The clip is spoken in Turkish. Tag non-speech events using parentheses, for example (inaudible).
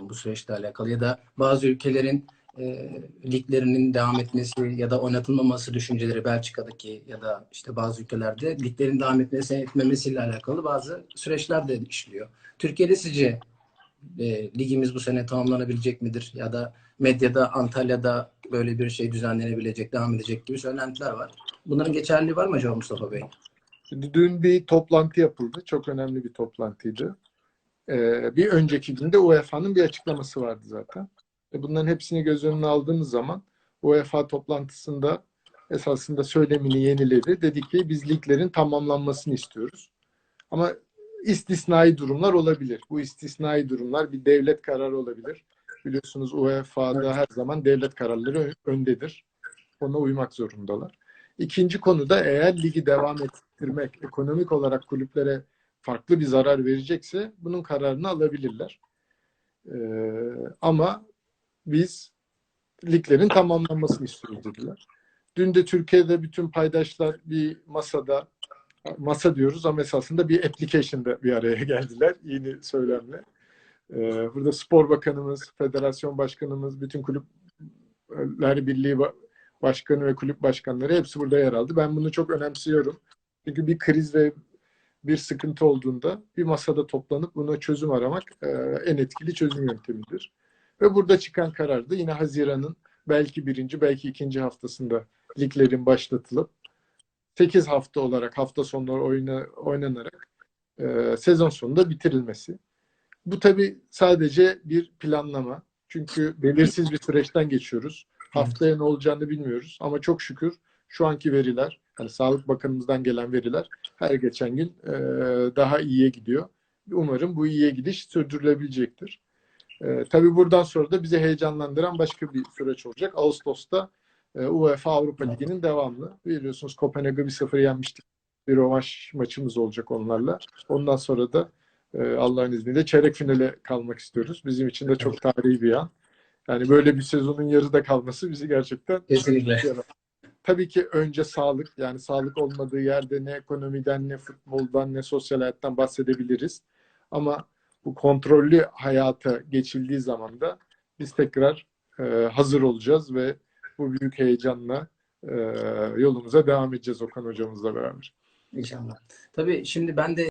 bu süreçle alakalı ya da bazı ülkelerin e, liglerinin devam etmesi ya da oynatılmaması düşünceleri Belçika'daki ya da işte bazı ülkelerde liglerin devam etmesi etmemesiyle alakalı bazı süreçler de işliyor. Türkiye'de sizce e, ligimiz bu sene tamamlanabilecek midir? Ya da medyada Antalya'da böyle bir şey düzenlenebilecek, devam edecek gibi söylentiler var. Bunların geçerliliği var mı acaba Mustafa Bey? Dün bir toplantı yapıldı. Çok önemli bir toplantıydı. Ee, bir önceki günde UEFA'nın bir açıklaması vardı zaten. E bunların hepsini göz önüne aldığımız zaman UEFA toplantısında esasında söylemini yeniledi. Dedi ki biz liglerin tamamlanmasını istiyoruz. Ama istisnai durumlar olabilir. Bu istisnai durumlar bir devlet kararı olabilir. Biliyorsunuz UEFA'da her zaman devlet kararları ön- öndedir. Ona uymak zorundalar. İkinci konuda eğer ligi devam ettirmek ekonomik olarak kulüplere farklı bir zarar verecekse bunun kararını alabilirler. Ee, ama biz liglerin tamamlanmasını istiyoruz dediler. Dün de Türkiye'de bütün paydaşlar bir masada masa diyoruz ama esasında bir application'da bir araya geldiler (laughs) yeni söylemle. Ee, burada spor bakanımız, federasyon başkanımız, bütün kulüpler birliği ba- başkanı ve kulüp başkanları hepsi burada yer aldı. Ben bunu çok önemsiyorum. Çünkü bir kriz ve bir sıkıntı olduğunda bir masada toplanıp buna çözüm aramak e, en etkili çözüm yöntemidir. Ve burada çıkan karar da yine Haziran'ın belki birinci, belki ikinci haftasında liglerin başlatılıp 8 hafta olarak hafta sonları oyna, oynanarak e, sezon sonunda bitirilmesi. Bu tabii sadece bir planlama. Çünkü belirsiz bir süreçten geçiyoruz. Haftaya ne olacağını bilmiyoruz. Ama çok şükür şu anki veriler, hani Sağlık Bakanımızdan gelen veriler her geçen gün e, daha iyiye gidiyor. Umarım bu iyiye gidiş sürdürülebilecektir. E, tabii buradan sonra da bizi heyecanlandıran başka bir süreç olacak. Ağustos'ta e, UEFA Avrupa Ligi'nin devamlı. Biliyorsunuz Kopenhag'ı 1-0 yenmiştik. Bir rövanş maçımız olacak onlarla. Ondan sonra da e, Allah'ın izniyle çeyrek finale kalmak istiyoruz. Bizim için de çok tarihi bir an. Yani böyle bir sezonun yarıda kalması bizi gerçekten Kesinlikle. Tabii ki önce sağlık. Yani sağlık olmadığı yerde ne ekonomiden, ne futboldan, ne sosyal hayattan bahsedebiliriz. Ama bu kontrollü hayata geçildiği zaman da biz tekrar e, hazır olacağız ve bu büyük heyecanla e, yolumuza devam edeceğiz Okan hocamızla beraber. İnşallah. Tabii şimdi ben de